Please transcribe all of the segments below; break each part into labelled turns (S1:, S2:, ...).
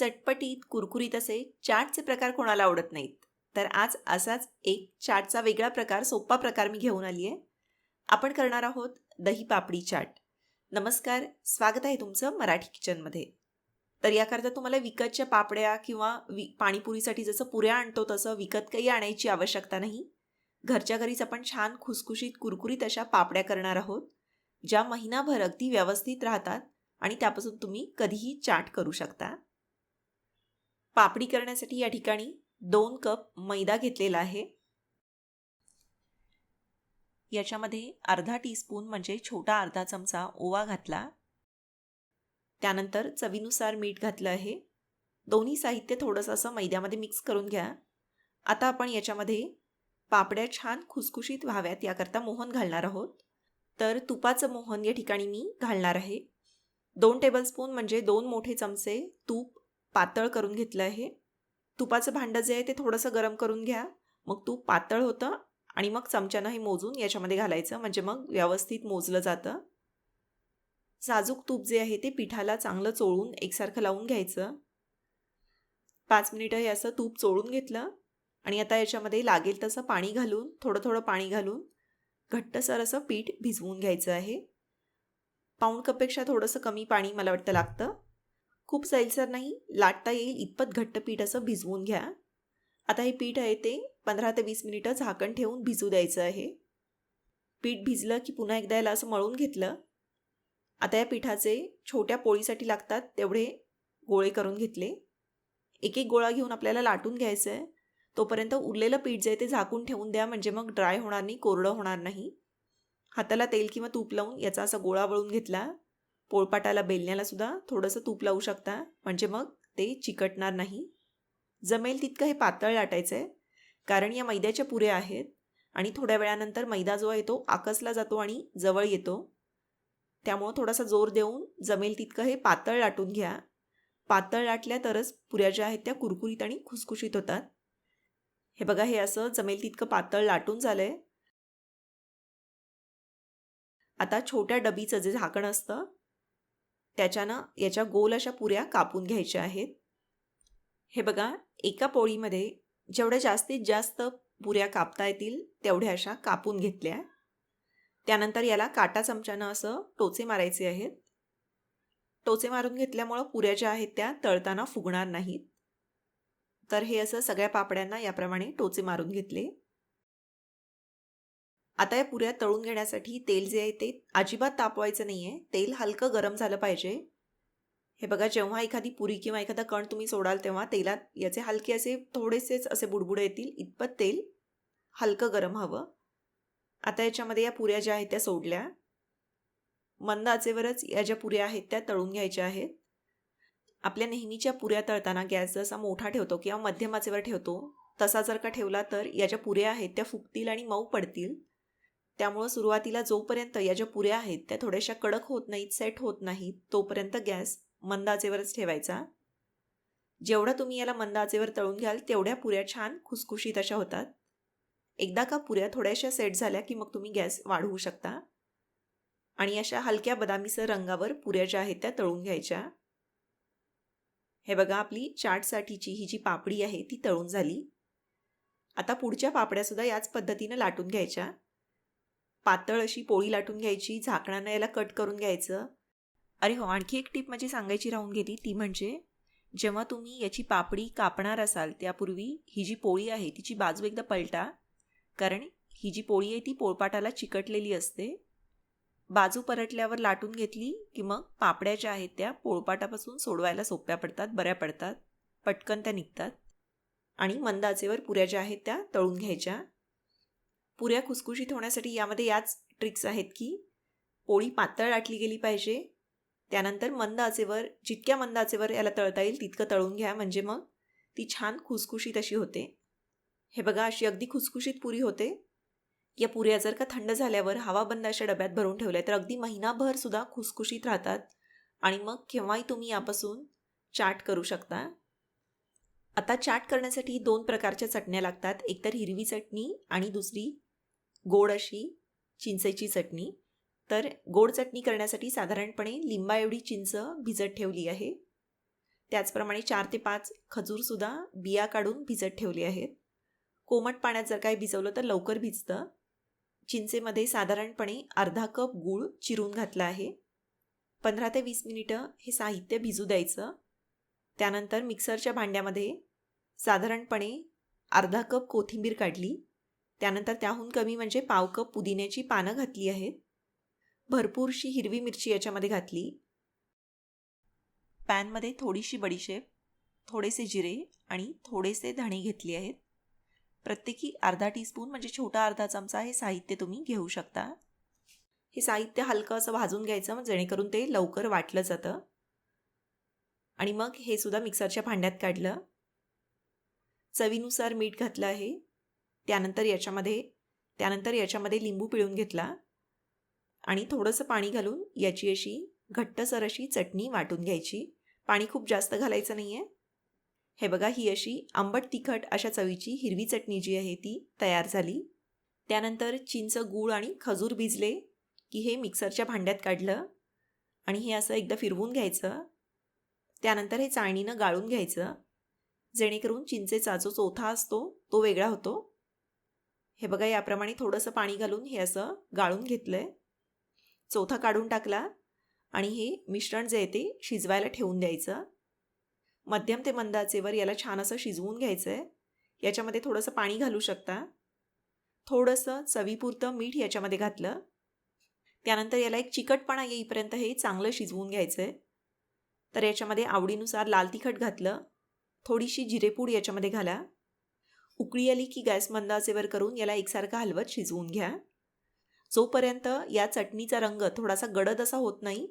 S1: चटपटीत कुरकुरीत असे चाटचे प्रकार कोणाला आवडत नाहीत. तर आज असाच एक चाटचा वेगळा प्रकार सोपा प्रकार मी घेऊन आली आहे आपण करणार आहोत दही पापडी चाट. नमस्कार स्वागत आहे तुमचं मराठी किचनमध्ये. तर याकरता तुम्हाला विकतच्या पापड्या किंवा वि पाणीपुरीसाठी जसं पुऱ्या आणतो तसं विकत काही आणायची आवश्यकता नाही. घरच्या घरीच आपण छान खुसखुशीत कुरकुरीत अशा पापड्या करणार आहोत ज्या महिनाभर अगदी व्यवस्थित राहतात आणि त्यापासून तुम्ही कधीही चाट करू शकता. पापडी करण्यासाठी या ठिकाणी दोन कप मैदा घेतलेला आहे. याच्यामध्ये अर्धा टीस्पून म्हणजे छोटा अर्धा चमचा ओवा घातला. त्यानंतर चवीनुसार मीठ घातलं आहे. दोन्ही साहित्य थोडंसं असं मैद्यामध्ये मिक्स करून घ्या. आता आपण याच्यामध्ये पापड्या छान खुसखुशीत व्हाव्यात याकरता मोहन घालणार आहोत. तर तुपाचं मोहन या ठिकाणी मी घालणार आहे. दोन टेबलस्पून म्हणजे दोन मोठे चमचे तूप पातळ करून घेतलं आहे. तुपाचं भांडं जे आहे ते थोडंसं गरम करून घ्या. मग तूप पातळ होतं आणि मग चमच्यानं हे मोजून याच्यामध्ये घालायचं. म्हणजे मग व्यवस्थित मोजलं जातं. साजूक तूप जे आहे ते पिठाला चांगलं चोळून एकसारखं लावून घ्यायचं. पाच मिनिटं हे असं तूप चोळून घेतलं आणि आता याच्यामध्ये लागेल तसं पाणी घालून थोडं थोडं पाणी घालून घट्टसर असं पीठ भिजवून घ्यायचं आहे. पाऊण कपपेक्षा थोडंसं कमी पाणी मला वाटतं लागतं. खूप सैलसर नाही. लाटता येईल इतपत घट्ट पीठ असं भिजवून घ्या. आता हे पीठ आहे ते पंधरा ते वीस मिनिटं झाकण ठेवून भिजू द्यायचं आहे. पीठ भिजलं की पुन्हा एकदा याला असं मळून घेतलं. आता या पिठाचे छोट्या पोळीसाठी लागतात तेवढे गोळे करून घेतले. एक एक गोळा घेऊन आपल्याला लाटून घ्यायचं आहे. तोपर्यंत उरलेलं पीठ जे आहे ते झाकून ठेवून द्या म्हणजे मग ड्राय होणार नाही कोरडं होणार नाही. हाताला तेल किंवा तूप लावून याचा असा गोळा वळून घेतला. पोळपाटाला बेलण्याला सुद्धा थोडंसं तूप लावू शकता. म्हणजे मग ते चिकटणार नाही. जमेल तितकं हे पातळ लाटायचं आहे कारण या मैद्याच्या पुऱ्या आहेत आणि थोड्या वेळानंतर मैदा जो आहे तो आकसला जातो आणि जवळ येतो. त्यामुळं थोडासा जोर देऊन जमेल तितकं हे पातळ लाटून घ्या. पातळ लाटल्या तरच पुऱ्या ज्या आहेत त्या कुरकुरीत आणि खुसखुशीत होतात. हे बघा हे असं जमेल तितकं पातळ लाटून झालं आहे आता छोट्या डबीचं जे झाकण असतं त्याच्यानं याच्या गोल अशा पुऱ्या कापून घ्यायच्या आहेत. हे बघा एका पोळीमध्ये जेवढ्या जास्तीत जास्त पुऱ्या कापता येतील तेवढ्या अशा कापून घेतल्या. त्यानंतर याला काटा चमच्यानं असं टोचे मारायचे आहेत. टोचे मारून घेतल्यामुळं पुऱ्या ज्या आहेत त्या तळताना फुगणार नाहीत. तर हे असं सगळ्या पापड्यांना याप्रमाणे टोचे मारून घेतले. आता या पुऱ्या तळून घेण्यासाठी तेल जे आहे ते अजिबात तापवायचं नाही आहे तेल हलकं गरम झालं पाहिजे. हे बघा जेव्हा एखादी पुरी किंवा एखादा कण तुम्ही सोडाल तेव्हा तेलात याचे हलके असे थोडेसेच असे बुडबुडे येतील इतपत तेल हलकं गरम हवं. आता याच्यामध्ये या पुऱ्या ज्या आहेत त्या सोडल्या. मंद आचेवरच या ज्या पुऱ्या आहेत त्या तळून घ्यायच्या आहेत. आपल्या नेहमीच्या पुऱ्या तळताना गॅस जसा मोठा ठेवतो किंवा मध्यम आचेवर ठेवतो तसा जर का ठेवला तर या ज्या पुऱ्या आहेत त्या फुगतील आणि मऊ पडतील. त्यामुळं सुरुवातीला जोपर्यंत या ज्या पुऱ्या आहेत त्या थोड्याशा कडक होत नाहीत सेट होत नाहीत तोपर्यंत गॅस मंदाचेवरच ठेवायचा. जेवढा तुम्ही याला मंदाचेवर तळून घ्याल तेवढ्या पुऱ्या छान खुसखुशीत अशा होतात. एकदा का पुऱ्या थोड्याशा सेट झाल्या की मग तुम्ही गॅस वाढवू शकता. आणि अशा हलक्या बदामीसर रंगावर पुऱ्या ज्या आहेत त्या तळून घ्यायच्या. हे बघा आपली चाटसाठीची ही जी पापडी आहे ती तळून झाली. आता पुढच्या पापड्यासुद्धा याच पद्धतीनं लाटून घ्यायच्या. पातळ अशी पोळी लाटून घ्यायची झाकणानं याला कट करून घ्यायचं. अरे हो आणखी एक टीप माझी सांगायची राहून गेली. ती म्हणजे जेव्हा तुम्ही याची पापडी कापणार असाल त्यापूर्वी ही जी पोळी आहे तिची बाजू एकदा पलटा. कारण ही जी पोळी आहे ती पोळपाटाला चिकटलेली असते. बाजू परटल्यावर लाटून घेतली की मग पापड्या ज्या आहेत त्या पोळपाटापासून सोडवायला सोप्या पडतात बऱ्या पडतात. पटकन त्या निघतात. आणि मंदाचेवर पुऱ्या ज्या आहेत त्या तळून घ्यायच्या. पुऱ्या खुसखुशीत होण्यासाठी यामध्ये याच ट्रिक्स आहेत की पोळी पातळ लाटली गेली पाहिजे त्यानंतर मंद आचेवर जितक्या मंद आचेवर याला तळता येईल तितकं तळून घ्या म्हणजे मग ती छान खुसखुशीत अशी होते. हे बघा अशी अगदी खुसखुशीत पुरी होते. या पुऱ्या जर का थंड झाल्यावर हवा बंद अशा डब्यात भरून ठेवल्या तर अगदी महिनाभर सुद्धा खुसखुशीत राहतात. आणि मग केव्हाही तुम्ही यापासून चाट करू शकता. आता चाट करण्यासाठी दोन प्रकारच्या चटण्या लागतात. एकतर हिरवी चटणी आणि दुसरी गोड अशी चिंचेची चटणी. तर गोड चटणी करण्यासाठी साधारणपणे लिंबा एवढी चिंच भिजत ठेवली आहे. त्याचप्रमाणे चार ते पाच खजूरसुद्धा बिया काढून भिजत ठेवले आहेत. कोमट पाण्यात जर काय भिजवलं तर लवकर भिजतं. चिंचेमध्ये साधारणपणे अर्धा कप गूळ चिरून घातला आहे. पंधरा ते वीस मिनिटं हे साहित्य भिजू द्यायचं. त्यानंतर मिक्सरच्या भांड्यामध्ये साधारणपणे अर्धा कप कोथिंबीर काढली. त्यानंतर त्याहून कमी म्हणजे पाव कप पुदिन्याची पानं घातली आहेत. भरपूरशी हिरवी मिरची याच्यामध्ये घातली. पॅनमध्ये थोडीशी बडीशेप थोडेसे जिरे आणि थोडेसे धणे घेतले आहेत. प्रत्येकी अर्धा टीस्पून म्हणजे छोटा अर्धा चमचा हे साहित्य तुम्ही घेऊ शकता. हे साहित्य हलकं असं भाजून घ्यायचं मग जेणेकरून ते लवकर वाटलं जातं. आणि मग हे सुद्धा मिक्सरच्या भांड्यात काढलं. चवीनुसार मीठ घातलं आहे. त्यानंतर याच्यामध्ये त्यानंतर याच्यामध्ये लिंबू पिळून घेतला आणि थोडंसं पाणी घालून याची अशी घट्टसर अशी चटणी वाटून घ्यायची. पाणी खूप जास्त घालायचं नाही आहे हे बघा ही अशी आंबट तिखट अशा चवीची हिरवी चटणी जी आहे ती तयार झाली. त्यानंतर चिंच गूळ आणि खजूर भिजले की हे मिक्सरच्या भांड्यात काढलं आणि हे असं एकदा फिरवून घ्यायचं. त्यानंतर हे चाळणीनं गाळून घ्यायचं. जेणेकरून चिंचेचा जो चोथा असतो तो वेगळा होतो. हे बघा याप्रमाणे थोडंसं पाणी घालून हे असं गाळून घेतलं आहे चौथा काढून टाकला आणि हे मिश्रण जे आहे ते शिजवायला ठेवून द्यायचं. मध्यम ते मंद आचेवर याला छान असं शिजवून घ्यायचं आहे याच्यामध्ये थोडंसं पाणी घालू शकता. थोडंसं चवीपुरतं मीठ याच्यामध्ये घातलं. त्यानंतर याला एक चिकटपणा येईपर्यंत हे चांगलं शिजवून घ्यायचं आहे तर याच्यामध्ये आवडीनुसार लाल तिखट घातलं. थोडीशी जिरेपूड याच्यामध्ये घाला. उकळी आली की गॅस मंद आचेवर करून याला एकसारखा हलवत शिजवून घ्या. जोपर्यंत या चटणीचा रंग थोडासा गडद असा होत नाही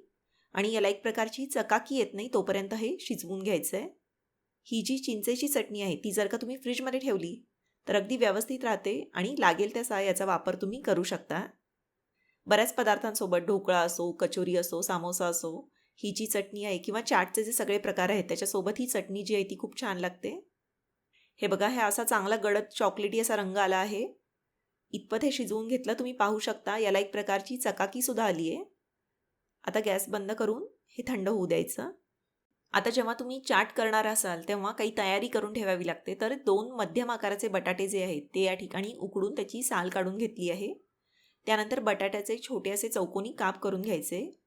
S1: आणि याला एक प्रकारची चकाकी येत नाही तोपर्यंत हे शिजवून घ्यायचं आहे ही जी चिंचेची चटणी आहे ती जर का तुम्ही फ्रीजमध्ये ठेवली तर अगदी व्यवस्थित राहते आणि लागेल तसा याचा वापर तुम्ही करू शकता. बऱ्याच पदार्थांसोबत ढोकळा असो कचोरी असो सामोसा असो ही जी चटणी आहे किंवा चाटचे जे सगळे प्रकार आहेत त्याच्यासोबत ही चटणी जी आहे ती खूप छान लागते. हे बघा हे असा चांगला गडद चॉकलेटी असा रंग आला आहे. इतपत हे शिजवून घेतलं तुम्ही पाहू शकता. याला एक प्रकारची चकाकीसुद्धा आली आहे. आता गॅस बंद करून हे थंड होऊ द्यायचं. आता जेव्हा तुम्ही चाट करणार असाल तेव्हा काही तयारी करून ठेवावी लागते. तर दोन मध्यम आकाराचे बटाटे जे आहेत ते या ठिकाणी उकडून त्याची साल काढून घेतली आहे. त्यानंतर बटाट्याचे छोटे असे चौकोनी काप करून घ्यायचे.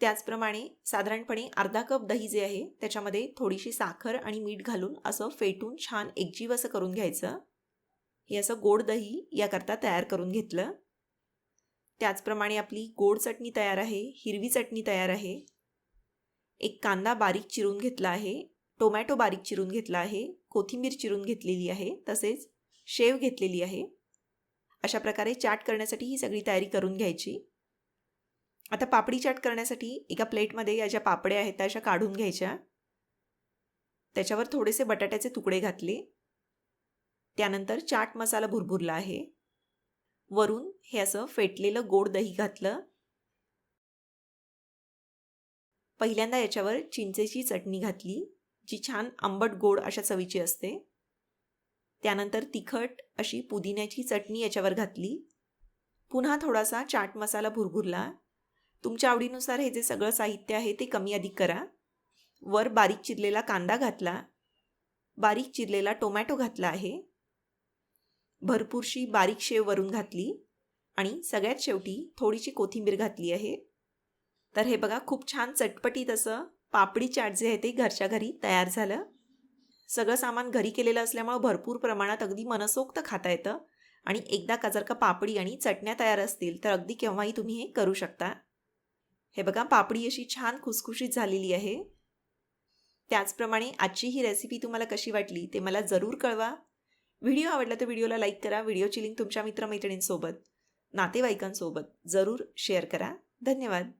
S1: त्याचप्रमाणे साधारणपणे अर्धा कप दही जे आहे त्याच्यामध्ये थोडीशी साखर आणि मीठ घालून असं फेटून छान एकजीव असं करून घ्यायचं. हे असं गोड दही याकरता तयार करून घेतलं. त्याचप्रमाणे आपली गोड चटणी तयार आहे हिरवी चटणी तयार आहे. एक कांदा बारीक चिरून घेतला आहे टोमॅटो बारीक चिरून घेतला आहे कोथिंबीर चिरून घेतलेली आहे तसेच शेव घेतलेली आहे. अशा प्रकारे चाट करण्यासाठी ही सगळी तयारी करून घ्यायची. आता पापडी चाट करण्यासाठी एका प्लेटमध्ये या ज्या पापड्या आहेत त्या अशा काढून घ्यायच्या. त्याच्यावर थोडेसे बटाट्याचे तुकडे घातले. त्यानंतर चाट मसाला भुरभुरला आहे. वरून हे असं फेटलेलं गोड दही घातलं. पहिल्यांदा याच्यावर चिंचेची चटणी घातली जी छान आंबट गोड अशा चवीची असते. त्यानंतर तिखट अशी पुदिन्याची चटणी याच्यावर घातली. पुन्हा थोडासा चाट मसाला भुरभुरला. तुमच्या आवडीनुसार हे जे सगळं साहित्य आहे ते कमी अधिक करा. वर बारीक चिरलेला कांदा घातला. बारीक चिरलेला टोमॅटो घातला आहे. भरपूरशी बारीक शेव वरून घातली आणि सगळ्यात शेवटी थोडीशी कोथिंबीर घातली आहे. तर हे बघा खूप छान चटपटीत असं पापडी चाट जे आहे ते घरच्या घरी तयार झालं. सगळं सामान घरी केलेलं असल्यामुळं भरपूर प्रमाणात अगदी मनसोक्त खाता येतं आणि एकदा का जर का पापडी आणि चटण्या तयार असतील तर अगदी केव्हाही तुम्ही हे करू शकता. हे बघा पापडी अशी छान खुसखुशीत झालेली आहे. त्याचप्रमाणे आजची ही रेसिपी तुम्हाला कशी वाटली ते मला जरूर कळवा. व्हिडिओ आवडला तर व्हिडिओला लाईक करा. व्हिडिओची लिंक तुमच्या मित्रमैत्रिणींसोबत नातेवाईकांसोबत जरूर शेअर करा. धन्यवाद.